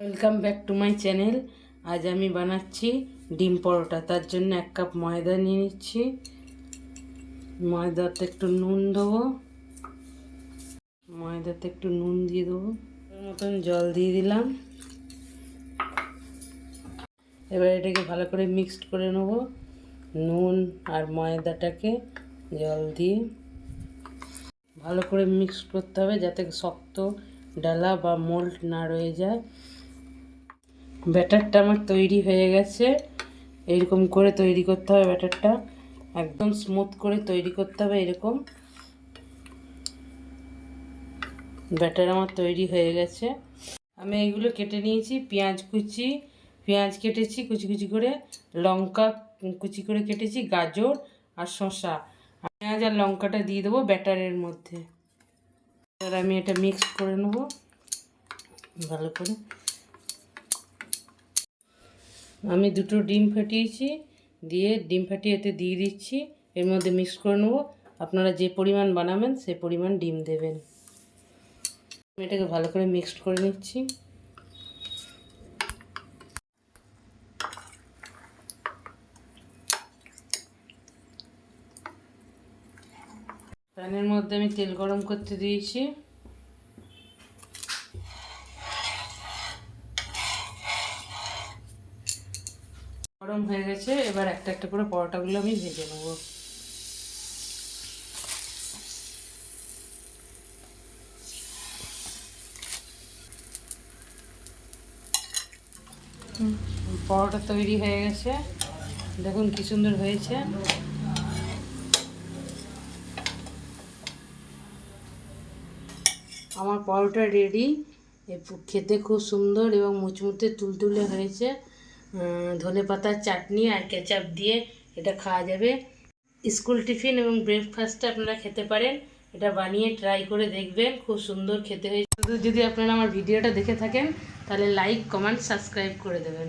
Welcome back to my channel আজ আমি বানাচ্ছি ডিম পরোটা। তার জন্য এক কাপ ময়দা নিয়ে নিচ্ছি। ময়দাতে একটু নুন দেবো। ময়দাতে একটু নুন দিয়ে দেবো। মতন জল দিয়ে দিলাম। এবার এটাকে ভালো করে মিক্সড করে নেব। নুন আর ময়দাটাকে জল দিয়ে। ভালো করে মিক্স করতে হবে যাতে শক্ত, ডালা বা মোল্ড না রয়ে যায়। ব্যাটারটা আমার তৈরি হয়ে গেছে। এরকম করে তৈরি করতে হবে ব্যাটারটা। একদম স্মুথ করে তৈরি করতে হবে এরকম। ব্যাটার আমার তৈরি হয়ে গেছে। আমি এগুলো কেটে নিয়েছি, পেঁয়াজ কুচি। পেঁয়াজ কেটেছি, কুচি কুচি করে। লঙ্কা কুচি করে কেটেছি, গাজর আর শশা পেঁয়াজ আর লঙ্কাটা দিয়ে দেবো ব্যাটারের মধ্যে। এবার আমি এটা মিক্স করে নেব। ভালো করে। আমি দুটো ডিম ফাটিয়েছি, দিয়ে ডিম ফাটিয়ে এতে দিয়ে দিচ্ছি, এর মধ্যে মিক্স করে নেব। আপনারা যে পরিমাণ বানাবেন, সে পরিমাণ ডিম দেবেন। আমি এটাকে ভালো করে মিক্সড করে নিচ্ছি। প্যানের মধ্যে আমি তেল গরম করতে দিয়েছি। গরম হয়ে গেছে, এবার একটা একটা করে পরোটাগুলো আমি ভেজে নেব। পরোটা তৈরি হয়ে গেছে। দেখুন কি সুন্দর হয়েছে। আমার পরোটা রেডি। খেতে খুব সুন্দর এবং মুচমুচে তুলতুলে হয়েছে। ধনে পাতার চাটনি আর কেচাপ দিয়ে এটা খাওয়া যাবে। স্কুল টিফিন এবং ব্রেকফাস্টে আপনারা খেতে পারেন। এটা বানিয়ে ট্রাই করে দেখবেন, খুব সুন্দর খেতে হয়েছে। যদি আপনারা আমার ভিডিওটা দেখে থাকেন, তাহলে লাইক কমেন্ট সাবস্ক্রাইব করে দেবেন।